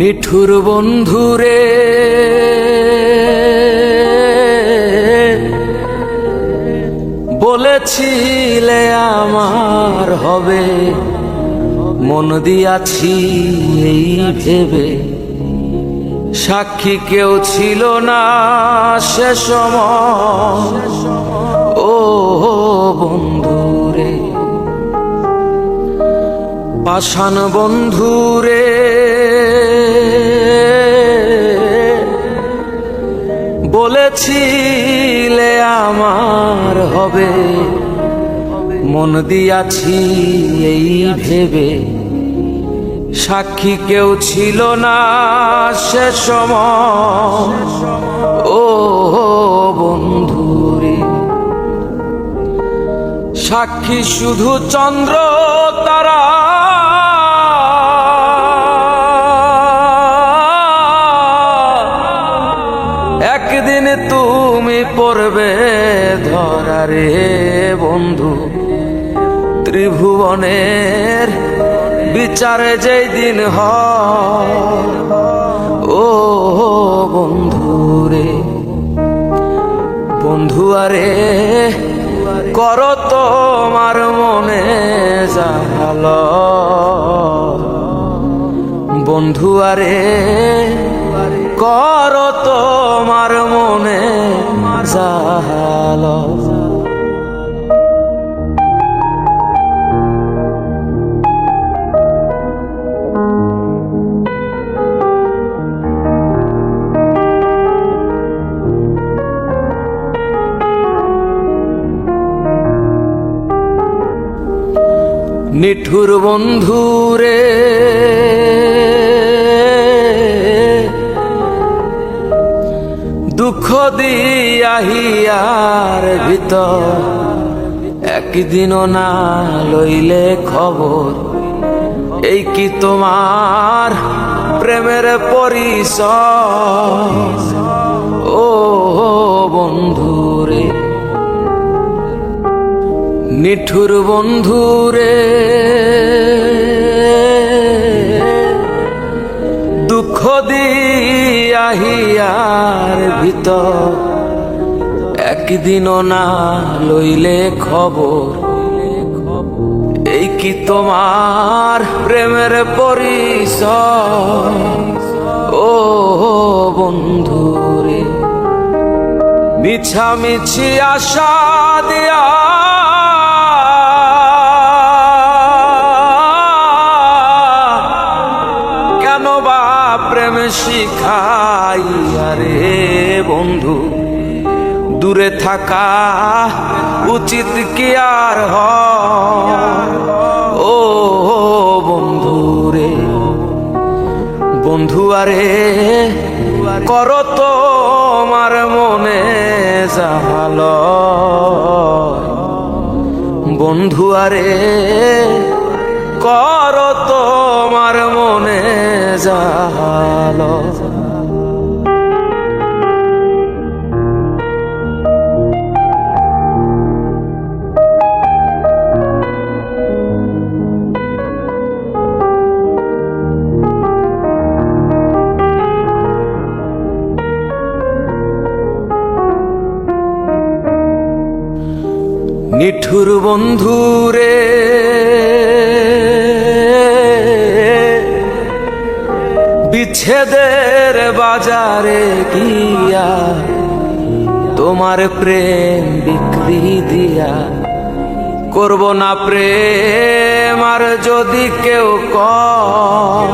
নিঠুর বন্ধুরে, বলেছিলে আমার হবে, মন দিয়াছি এই ভেবে। সাক্ষী কেউ ছিল না সে সময়। ও বন্ধুরে, পাষাণ বন্ধুরে বলেছিলে আমার হবে। মন দিয়াছি এই ভেবে। সাক্ষী কেউ ছিল না সে সময়। ও বন্ধুরে, সাক্ষী শুধু চন্দ্র একদিন তুমি পড়বে ধরারে বন্ধু, ত্রিভুবনের বিচারে যেই দিন হয়, ও বন্ধুরে, বন্ধু আরে, কর তোমার মনে জাহাল বন্ধু আরে কর তোমার মনে জাহাল নিঠুর বন্ধুরে দিয়াহিয়ার ভিতর একদিনও না লইলে খবর। এই কি তোমার প্রেমের পরিচয়? ও বন্ধুরে, নিঠুর বন্ধুরে, দুঃখ দিয়াহিয়ার ভিতর একদিনও না লইলে খবর। এই কি তোমার প্রেমের পরিচয়? ও বন্ধুরে, মিছামিছি আশা দিয়া কেন বা প্রেম শিখাইয়া রে বন্ধু, দূরে থাকা উচিত কি আর হয়? ও বন্ধু রে, বন্ধু আরে, কর তোমার মনে জাহাল বন্ধু আরে, কর জাহাল নিঠুর বন্ধুরে বিচ্ছেদের বাজারে গিয়া তোমার প্রেম বিক্রি দিয়া করব না প্রেম আর যদি কেউ কর